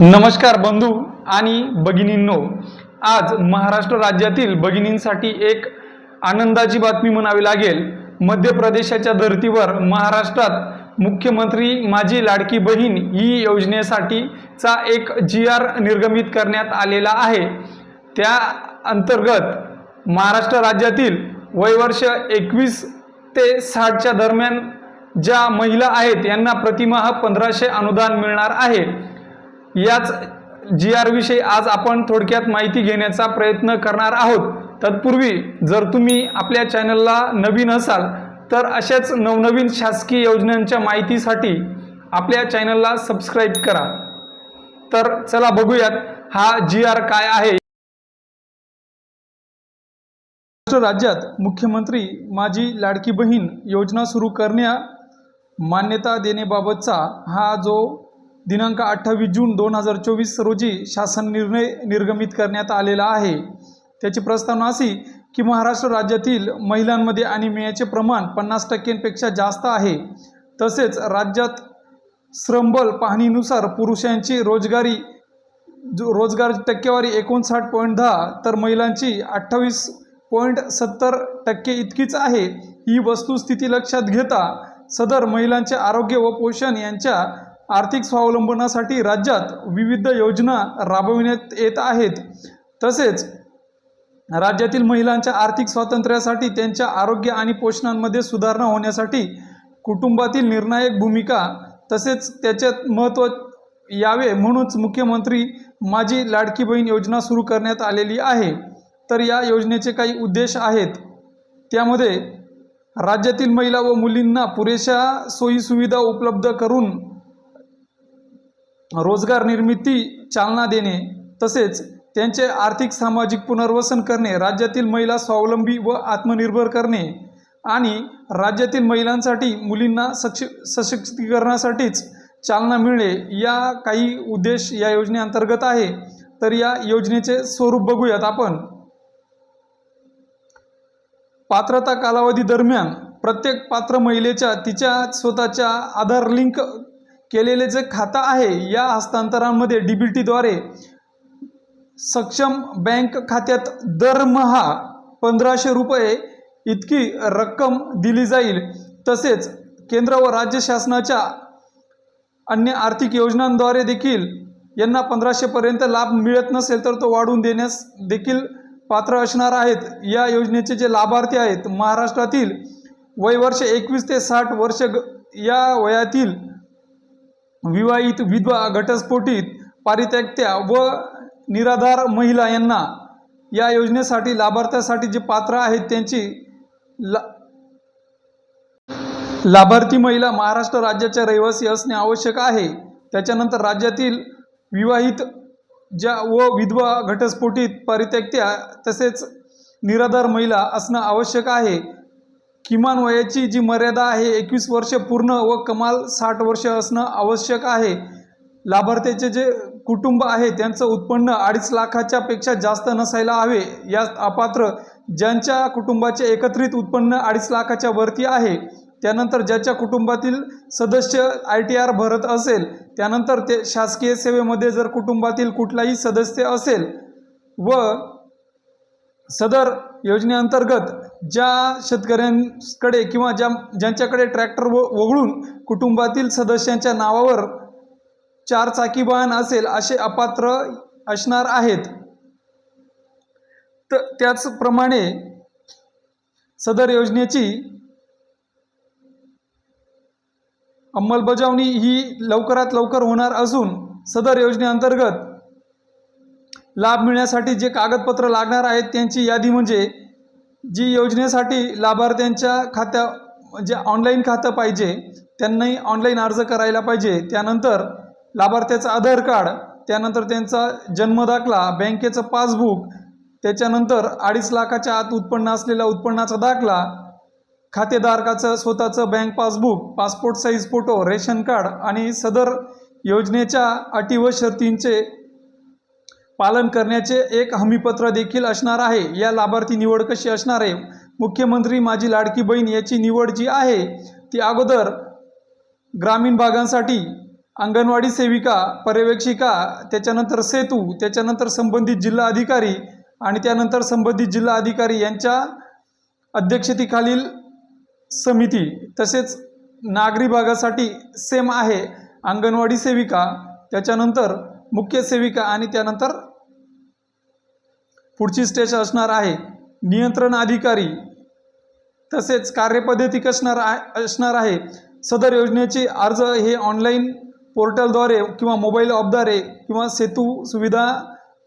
नमस्कार बंधू आणि भगिनींनो. आज महाराष्ट्र राज्यातील भगिनींसाठी एक आनंदाची बातमी म्हणावी लागेल. मध्य प्रदेशाच्या धर्तीवर महाराष्ट्रात मुख्यमंत्री माझी लाडकी बहीण ही योजनेसाठीचा एक जी आर निर्गमित करण्यात आलेला आहे. त्या अंतर्गत महाराष्ट्र राज्यातील वयवर्ष एकवीस ते साठच्या दरम्यान ज्या महिला आहेत यांना प्रतिमाह पंधराशे अनुदान मिळणार आहे. याच जी आर विषयी आज आपण थोडक्यात माहिती घेण्याचा प्रयत्न करणार आहोत. तत्पूर्वी जर तुम्ही आपल्या चॅनलला नवीन असाल तर अशाच नवनवीन शासकीय योजनांच्या माहितीसाठी आपल्या चॅनलला सबस्क्राईब करा. तर चला बघूयात हा जी आर काय आहे? महाराष्ट्र राज्यात मुख्यमंत्री माझी लाडकी बहीण योजना सुरू करण्या मान्यता देण्याबाबतचा हा जो दिनांक अठ्ठावीस जून दोन हजार चोवीस रोजी शासन निर्णय निर्गमित करण्यात आलेला आहे. त्याची प्रस्तावना अशी की महाराष्ट्र राज्यातील महिलांमध्ये अनिमियाचे प्रमाण पन्नास टक्क्यांपेक्षा जास्त आहे. तसेच राज्यात श्रमबल पाहणीनुसार पुरुषांची रोजगारी जो रोजगार टक्केवारी एकोणसाठ पॉईंट दहा तर महिलांची अठ्ठावीस पॉईंट सत्तर टक्के इतकीच आहे. ही वस्तुस्थिती लक्षात घेता सदर महिलांचे आरोग्य व पोषण यांच्या आर्थिक स्वावलंबनासाठी राज्यात विविध योजना राबविण्यात येत आहेत. तसेच राज्यातील महिलांच्या आर्थिक स्वातंत्र्यासाठी त्यांच्या आरोग्य आणि पोषणांमध्ये सुधारणा होण्यासाठी कुटुंबातील निर्णायक भूमिका तसेच त्याच्यात महत्त्व यावे म्हणूनच मुख्यमंत्री माझी लाडकी बहीण योजना सुरू करण्यात आलेली आहे. तर या योजनेचे काही उद्देश आहेत. त्यामध्ये राज्यातील महिला व मुलींना पुरेशा सोयीसुविधा उपलब्ध करून रोजगार निर्मिती चालना देणे तसेच त्यांचे आर्थिक सामाजिक पुनर्वसन करणे राज्यातील महिला स्वावलंबी व आत्मनिर्भर करणे आणि राज्यातील महिलांसाठी मुलींना सक्ष सशक्तीकरणासाठीच चालना मिळणे या काही उद्देश या योजनेअंतर्गत आहे. तर या योजनेचे स्वरूप बघूयात आपण. पात्रता कालावधी दरम्यान प्रत्येक पात्र महिलेच्या तिच्या स्वतःच्या आधार लिंक केलेले जे खातं आहे या हस्तांतरांमध्ये डी बी टीद्वारे सक्षम बँक खात्यात दरमहा पंधराशे रुपये इतकी रक्कम दिली जाईल. तसेच केंद्र व राज्य शासनाच्या अन्य आर्थिक योजनांद्वारे देखील यांना पंधराशेपर्यंत लाभ मिळत नसेल तर तो वाढवून देण्यास देखील पात्र असणार आहेत. या योजनेचे जे लाभार्थी आहेत महाराष्ट्रातील वयवर्ष एकवीस ते साठ वर्ष ग या वयातील विवाहित विधवा घटस्फोटित पारित्यक्त्या व निराधार महिला यांना या योजनेसाठी लाभार्थ्यासाठी जे पात्र आहेत त्यांची ला लाभार्थी महिला महाराष्ट्र राज्याच्या रहिवासी असणे आवश्यक आहे. त्याच्यानंतर राज्यातील विवाहित ज्या व विधवा घटस्फोटित परित्यक्त्या तसेच निराधार महिला असणं आवश्यक आहे. किमान वयाची जी मर्यादा आहे एकवीस वर्ष पूर्ण व कमाल साठ वर्ष असणं आवश्यक आहे. लाभार्थ्याचे जे कुटुंब आहे त्यांचं उत्पन्न अडीच लाखाच्या पेक्षा जास्त नसायला हवे. या अपात्र ज्यांच्या कुटुंबाचे एकत्रित उत्पन्न अडीच लाखाच्या वरती आहे त्यानंतर ज्याच्या कुटुंबातील सदस्य आय टी आर भरत असेल त्यानंतर ते शासकीय सेवेमध्ये जर कुटुंबातील कुठलाही सदस्य असेल व सदर योजनेअंतर्गत ज्या शेतकऱ्यांकडे किंवा ज्या ज्यांच्याकडे ट्रॅक्टर व वगळून कुटुंबातील सदस्यांच्या नावावर चार चाकी वाहन असेल असे अपात्र असणार आहेत. तर त्याचप्रमाणे सदर योजनेची अंमलबजावणी ही लवकरात लवकर होणार असून सदर योजनेअंतर्गत लाभ मिळण्यासाठी जे कागदपत्र लागणार आहेत त्यांची यादी म्हणजे जी योजनेसाठी लाभार्थ्यांच्या खात्या म्हणजे ऑनलाईन खातं पाहिजे त्यांनाही ऑनलाईन अर्ज करायला पाहिजे. त्यानंतर लाभार्थ्याचं आधार कार्ड त्यानंतर त्यांचा जन्मदाखला बँकेचं पासबुक त्याच्यानंतर अडीच लाखाच्या आत उत्पन्न असलेला उत्पन्नाचा दाखला खातेधारकाचं स्वतःचं bank passbook passport size photo ration card आणि सदर योजनेच्या अटी व शर्तींचे पालन करण्याचे एक हमीपत्र देखील असणार आहे. या लाभार्थी निवड कशी असणार आहे? मुख्यमंत्री माझी लाडकी बहीण याची निवड जी आहे ती अगोदर ग्रामीण भागांसाठी अंगणवाडी सेविका पर्यवेक्षिका त्याच्यानंतर सेतू त्याच्यानंतर संबंधित जिल्हा अधिकारी आणि त्यानंतर संबंधित जिल्हा अधिकारी यांच्या अध्यक्षतेखालील समिती तसेच नागरी भागासाठी सेम आहे. अंगणवाडी सेविका त्याच्यानंतर मुख्य सेविका आणि त्यानंतर पुढची स्टेज असणार आहे. नियंत्रण अधिकारी. तसेच कार्यपद्धती कसणार आहे असणार आहे. सदर योजनेचे अर्ज हे ऑनलाईन पोर्टलद्वारे किंवा मोबाईल ॲपद्वारे किंवा सेतू सुविधा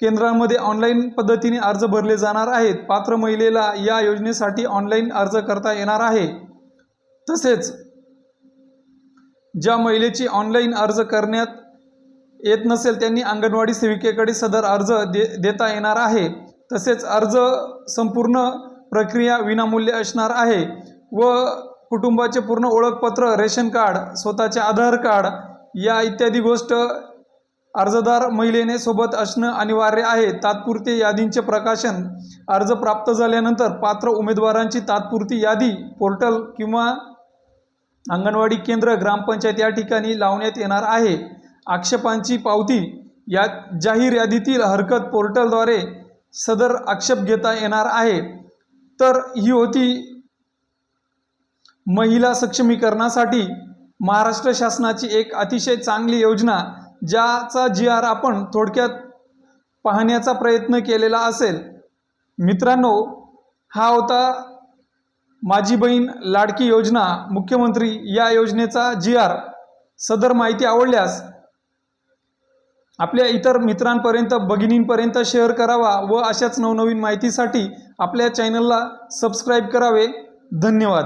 केंद्रांमध्ये ऑनलाईन पद्धतीने अर्ज भरले जाणार आहेत. पात्र महिलेला या योजनेसाठी ऑनलाईन अर्ज करता येणार आहे. तसेच ज्या महिलेची ऑनलाईन अर्ज करण्यात येत नसेल त्यांनी अंगणवाडी सेविकेकडे सदर अर्ज दे देता येणार आहे. तसेच अर्ज संपूर्ण प्रक्रिया विनामूल्य असणार आहे व कुटुंबाचे पूर्ण ओळखपत्र रेशन कार्ड स्वतःचे आधार कार्ड या इत्यादी गोष्ट अर्जदार महिलेने सोबत असणं अनिवार्य आहे. तात्पुरते यादींचे प्रकाशन अर्ज प्राप्त झाल्यानंतर पात्र उमेदवारांची तात्पुरती यादी पोर्टल किंवा अंगणवाडी केंद्र ग्रामपंचायत या ठिकाणी लावण्यात येणार आहे. आक्षेपांची पावती या जाहीर यादीतील हरकत पोर्टलद्वारे सदर आक्षेप घेता येणार आहे. तर ही होती महिला सक्षमीकरणासाठी महाराष्ट्र शासनाची एक अतिशय चांगली योजना ज्याचा जी आर आपण थोडक्यात पाहण्याचा प्रयत्न केलेला असेल. मित्रांनो हा होता माझी बहीण लाडकी योजना. मुख्यमंत्री या योजनेचा जी आर सदर माहिती आवडल्यास आपल्या इतर मित्रांपर्यंत भगिनींपर्यंत शेअर करावा व अशाच नवनवीन माहितीसाठी आपल्या चॅनलला सबस्क्राईब करावे. धन्यवाद.